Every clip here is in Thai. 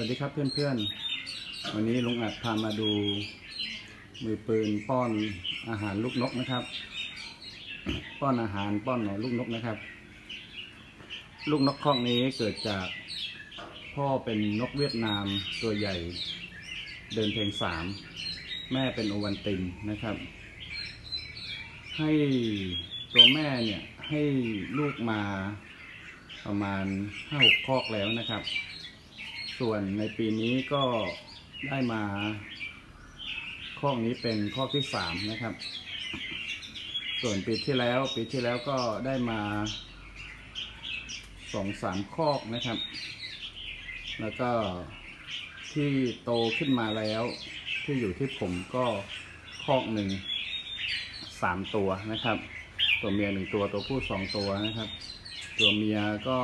วัสดีครับเพื่อนๆ วันนี้ลุงอัดพามาดู มือปืนป้อนอาหารลูกนกนะครับ ป้อนอาหารป้อนหนอนลูกนกนะครับ ลูกนกคอกนี้เกิดจากพ่อเป็นนกเวียดนามตัวใหญ่ เดินเพลงสามแม่เป็นโอวันตินนะครับ ให้ตัวแม่เนี่ยให้ลูกมาประมาณห้าหกคอกแล้วนะครับ ส่วนในปีนี้ก็ได้มาคอนี้เป็นคอที่สามนะครับ ส่วนปีที่แล้วปีที่แล้วก็ได้มาสองสามคอนะครับ แล้วก็ที่โตขึ้นมาแล้วที่อยู่ที่ผมก็คอกหนึ่งสามตัวนะครับ ตัวเมียหนึ่งตัวตัวผู้สองตัวนะครับ ตัวเมียก็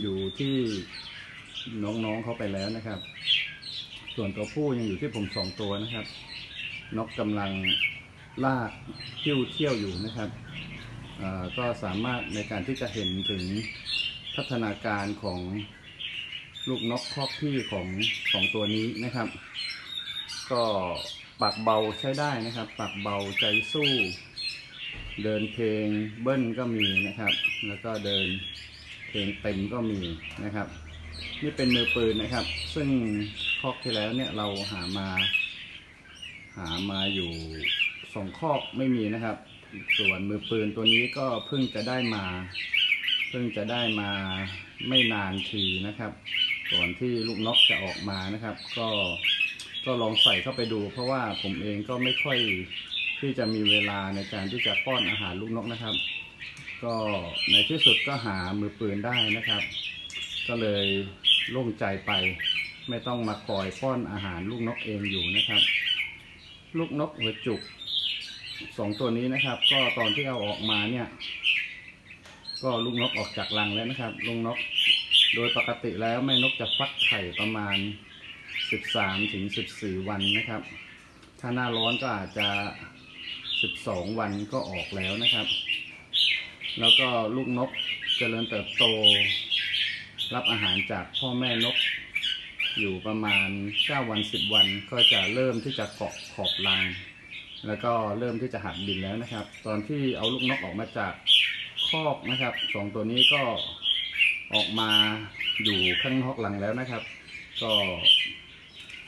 อยู่ที่ น้องๆเขาไปแล้วนะครับ ส่วนตัวผู้ยังอยู่ที่ผมสองตัวนะครับ นกกำลังลากคิ้วเที่ยวอยู่นะครับก็สามารถในการที่จะเห็นถึงพัฒนาการของลูกนกครอบพี่ของสองตัวนี้นะครับ ก็ปากเบาใช้ได้นะครับ ปากเบาใจสู้ เดินเพลงเบิ้ลก็มีนะครับ แล้วก็เดินเพลงเต็มก็มีนะครับ นี่เป็นมือปืนนะครับ ซึ่งคอกที่แล้วเนี่ยเราหามา หามาอยู่สองคอกไม่มีนะครับ ส่วนมือปืนตัวนี้ก็เพิ่งจะได้มา เพิ่งจะได้มาไม่นานทีนะครับก่อนที่ลูกนกจะออกมานะครับ ก็ก็ลองใส่เข้าไปดู เพราะว่าผมเองก็ไม่ค่อยที่จะมีเวลาในการที่จะป้อนอาหารลูกนกนะครับ ก็ในที่สุดก็หามือปืนได้นะครับ ก็เลยโล่งใจไป ไม่ต้องมาคอยป้อนอาหารลูกนกเองอยู่นะครับ ลูกนกหัวจุกสองตัวนี้นะครับ ก็ตอนที่เอาออกมาเนี่ย ก็ลูกนกออกจากรังแล้วนะครับลูกนก โดยปกติแล้วแม่นกจะฟักไข่ประมาณ 13ถึง14 วันนะครับ ถ้าหน้าร้อนก็อาจจะ 12 วันก็ออกแล้วนะครับ แล้วก็ลูกนกเจริญเติบโต รับอาหารจากพ่อแม่นก อยู่ประมาณ 9 วัน 10 วัน ก็จะเริ่มที่จะเกาะขอบรัง แล้วก็เริ่มที่จะหัดบินแล้วนะครับ ตอนที่เอาลูกนกออกมาจากคอกนะครับสองตัวนี้ก็ออกมาอยู่ข้างนอกรังแล้วนะครับ ก็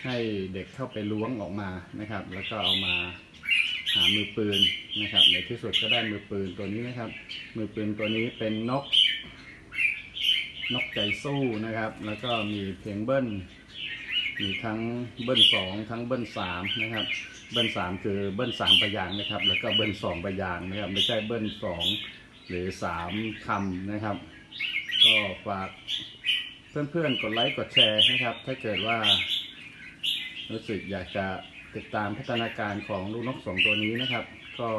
ให้เด็กเข้าไปล้วงออกมานะครับ แล้วก็เอามาหามือปืนนะครับ ในที่สุดก็ได้มือปืนตัวนี้นะครับ มือปืนตัวนี้เป็นนก นกใจสู้นะครับ แล้วก็มีเพลงเบิ้ล มีทั้งเบิ้ลสองทั้งเบิ้ลสามนะครับ เบิ้ลสามคือเบิ้ลสามประยางนะครับ แล้วก็เบิ้ลสองประยางนะครับ ไม่ใช่เบิ้ลสองหรือสามคำนะครับ ก็ฝากเพื่อนๆ กดไลค์กดแชร์นะครับ ถ้าเกิดว่า รู้สึกอยากจะติดตามพัฒนาการของลูกนกสองตัวนี้นะครับ ก็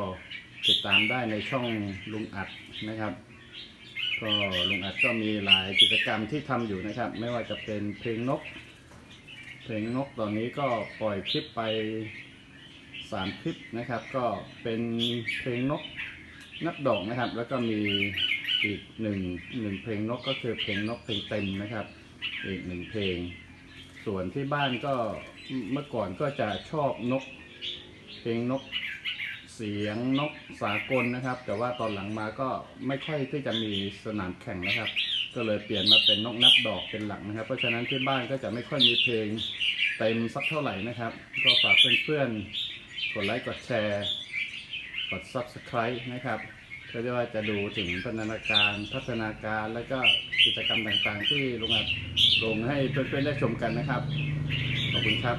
ติดตามได้ในช่องลุงอัดนะครับ ก็ลุงอัดก็มีหลายกิจกรรมที่ทำอยู่นะครับ ไม่ว่าจะเป็นเพลงนก เพลงนกตอนนี้ก็ปล่อยคลิปไปสามคลิปนะครับ ก็เป็นเพลงนกนับดอกนะครับ แล้วก็มีอีกหนึ่งหนึ่งเพลงนกก็คือเพลงนกเพลงเต็มนะครับ อีกหนึ่งเพลง ส่วนที่บ้านก็เมื่อก่อนก็จะชอบนก เพลงนก สียงนกสากลนะครับ แต่ว่าตอนหลังมาก็ไม่ค่อยที่จะมีสนามแข่งนะครับ ก็เลยเปลี่ยนมาเป็นนกนับดอกเป็นหลักนะครับ เพราะฉะนั้นที่บ้านก็จะไม่ค่อยมีเพลงเต็มสักเท่าไหร่นะครับ ก็ฝากเพื่อนๆกดไลค์กดแชร์กด subscribe นะครับเพื่อที่ว่าจะดูถึงพัฒนาการพัฒนาการและก็กิจกรรมต่างๆ ที่ลงลงให้เพื่อนๆได้ชมกันนะครับ ขอบคุณครับ